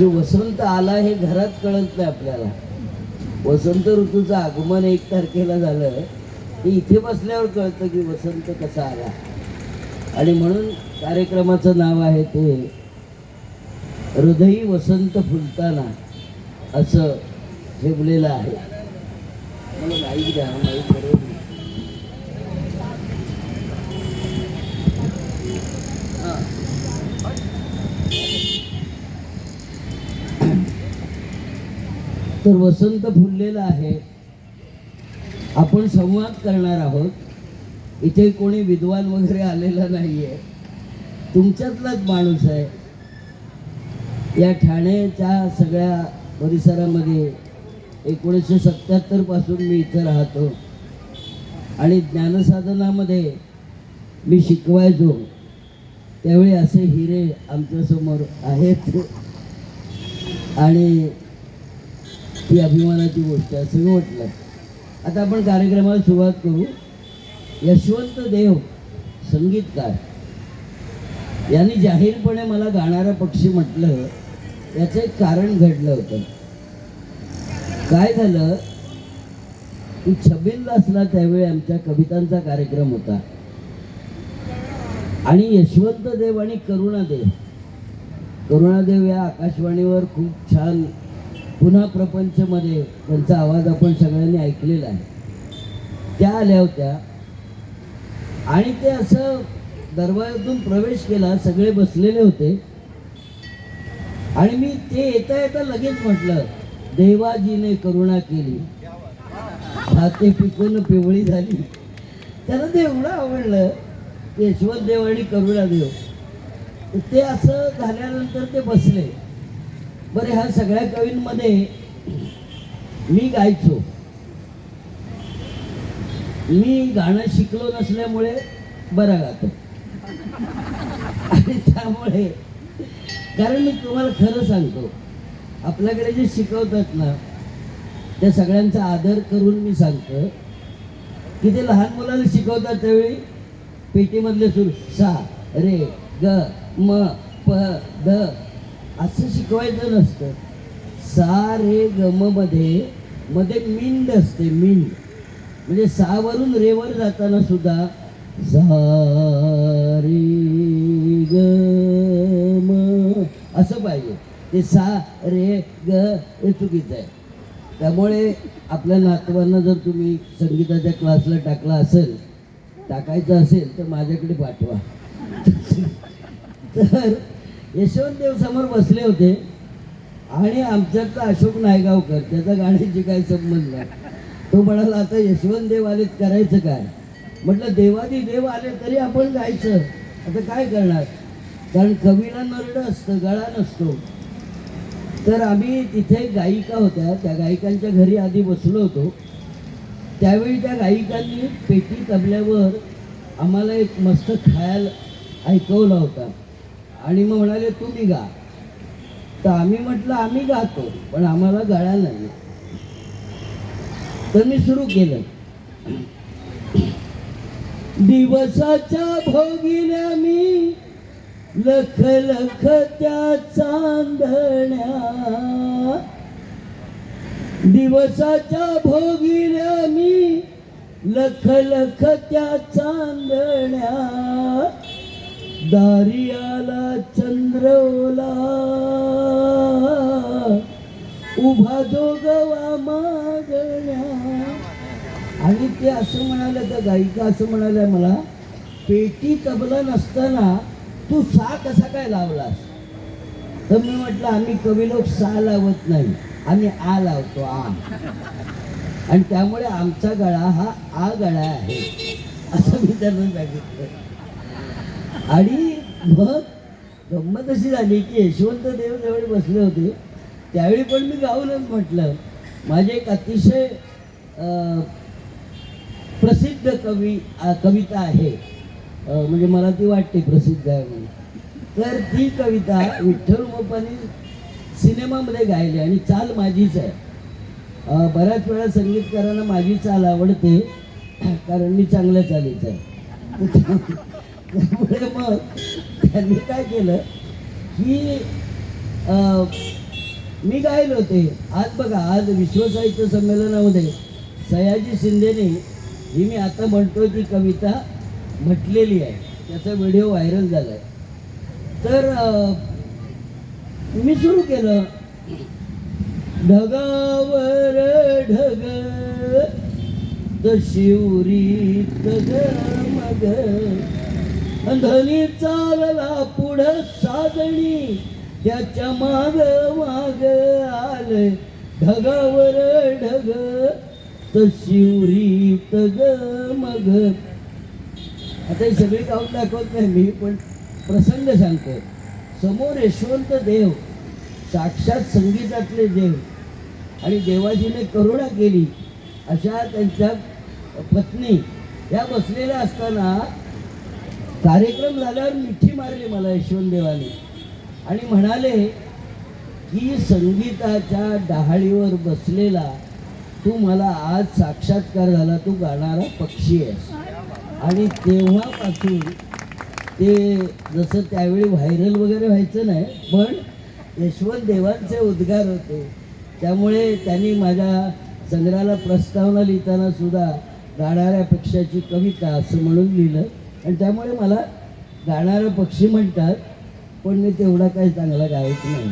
की वसंत आला हे घरात कळत नाही आपल्याला. वसंत ऋतूचं आगमन एक तारखेला झालं की इथे बसल्यावर कळतं की वसंत कसा आला. आणि म्हणून कार्यक्रमाचं नाव आहे ते हृदयी वसंत फुलताना असं ठेवलेलं आहे. म्हणून ऐक तर वसंत फुललेला आहे. आपण संवाद करणार आहोत. इथे कोणी विद्वान वगैरे आलेला नाहीये. तुमच्यातलाच माणूस आहे. या ठाण्याच्या सगळ्या परिसरामध्ये एकोणीसशे सत्याहत्तरपासून मी इथं राहतो. आणि ज्ञानसाधनामध्ये मी शिकवायचो. त्यावेळी असे हिरे आमच्यासमोर आहेत. आणि ती अभिमानाची गोष्ट आहे असं म्हटलं आता आपण कार्यक्रमाला सुरुवात करू. यशवंत देव संगीतकार. यांनी जाहीरपणे मला गाणारा पक्षी म्हटलं याचं एक कारण घडलं होतं. काय झालं? तू छबिलला असला त्यावेळी आमच्या कवितांचा कार्यक्रम होता. आणि यशवंत देव आणि करुणादेव. करुणादेव या आकाशवाणीवर खूप छान पुन्हा प्रपंचमध्ये त्यांचा आवाज आपण सगळ्यांनी ऐकलेला आहे. त्या आल्या होत्या. आणि ते असं दरवाजातून प्रवेश केला सगळे बसलेले होते. आणि मी ते येता येता लगेच म्हटलं देवाजीने करुणा केली. हाते पिकून पिवळी झाली. त्याला ते एवढं आवडलं यशवंत देव आणि करुणा देव ते असं झाल्यानंतर ते बसले. बरं ह्या सगळ्या कवींमध्ये मी गायचो. मी गाणं शिकलो नसल्यामुळे बरं गातो. आणि त्यामुळे कारण मी तुम्हाला खरं सांगतो आपल्याकडे जे शिकवतात ना त्या सगळ्यांचा आदर करून मी सांगतो. की ते लहान मुलाला शिकवतात त्यावेळी पेटीमधले सूर सा रे ग म प ध असं शिकवायचं नसतं. सा रे ग मध्ये मिंड असते मिंड. म्हणजे सावरून रेवर जाताना सुद्धा सा रे ग म असं पाहिजे. ते सा रे ग हे चुकीचं आहे. त्यामुळे आपल्या नातवांना जर तुम्ही संगीताच्या क्लासला टाकला असेल टाकायचं असेल तर माझ्याकडे पाठवा. तर यशवंत देव समोर बसले होते आणि आमच्यातला अशोक नायगावकर त्याचा गाण्याची काही संबंध नाही. तो म्हणाला आता यशवंत देव आलेत करायचं काय? म्हटलं देवादी देव आले तरी आपण गायचं आता काय करणार? कारण कवीला नरड असतं गळा नसतो. तर आम्ही तिथे गायिका होत्या त्या गायिकांच्या घरी आधी बसलो होतो. त्यावेळी त्या गायिकांनी पेटी तबल्यावर आम्हाला एक मस्त खायला ऐकवला होता. आणि मग म्हणाले तुम्ही गा. तर आम्ही म्हटलं आम्ही गातो पण आम्हाला गळा नाही. तर मी सुरू केलं. दिवसाच्या भोगीला मी लख लख त्या चांदण्या. दिवसाच्या भोगीला मी लख लख त्या चांदण्या. दारी आला चंद्रवला उभा जोगवा मागण्या. आणि ते असं म्हणाल्या त्या गायिका असं म्हणाल्या मला पेटी तबला नसताना तू सा कसा काय लावलास? तर मी म्हटलं आम्ही कवी लोक सा लावत नाही आम्ही आ लावतो आ. आणि त्यामुळे आमचा गळा हा आ गळा आहे असं मी त्यांना सांगितलं. आणि मग गंमत अशी झाली की यशवंत देव जवळ बसले होते त्यावेळी पण मी गाऊनच म्हटलं. माझे एक अतिशय प्रसिद्ध कवी कविता आहे. म्हणजे मला ती वाटते प्रसिद्ध आहे म्हणून. तर ती कविता विठ्ठल मोपाने सिनेमामध्ये गायली आणि चाल माझीच आहे. बऱ्याच वेळा संगीतकारांना माझी चाल आवडते कारण मी चांगल्या चालीच आहे. त्यामुळे मग त्यांनी काय केलं की मी गायले होते. आज बघा आज विश्व साहित्य संमेलनामध्ये सयाजी शिंदेने ही मी आता म्हणतो ती कविता म्हटलेली आहे. त्याचा व्हिडिओ व्हायरल झाला आहे तर मी सुरू केलं. ढगावर ढग द शिवरीत ग मग धनी चालला पुढ साजणी. त्याच्या माग माग आले ढगावर ढग. तशिवरी तग ग मग. आता हे सगळे गाऊन दाखवत नाही मी पण प्रसंग सांगतो समोर यशवंत देव साक्षात संगीतातले देव. आणि देवाजीने करुणा केली. अशा त्यांच्या पत्नी. या बसलेल्या असताना कार्यक्रम झाल्यावर मिठी मारली मला यशवंतदेवाने. आणि म्हणाले की संगीताच्या डहाळीवर बसलेला तू मला आज साक्षात्कार झाला तू गाणारा पक्षी आहेस. आणि तेव्हापासून ते जसं त्यावेळी व्हायरल वगैरे व्हायचं नाही पण यशवंत देवांचे उद्गार होते. त्यामुळे त्यांनी माझ्या संग्रहाला प्रस्तावना लिहिताना सुद्धा गाणाऱ्या पक्षाची कविता असं म्हणून लिहिलं. आणि त्यामुळे मला गाणारा पक्षी म्हणतात पण मी तेवढा काही चांगला गायक नाही.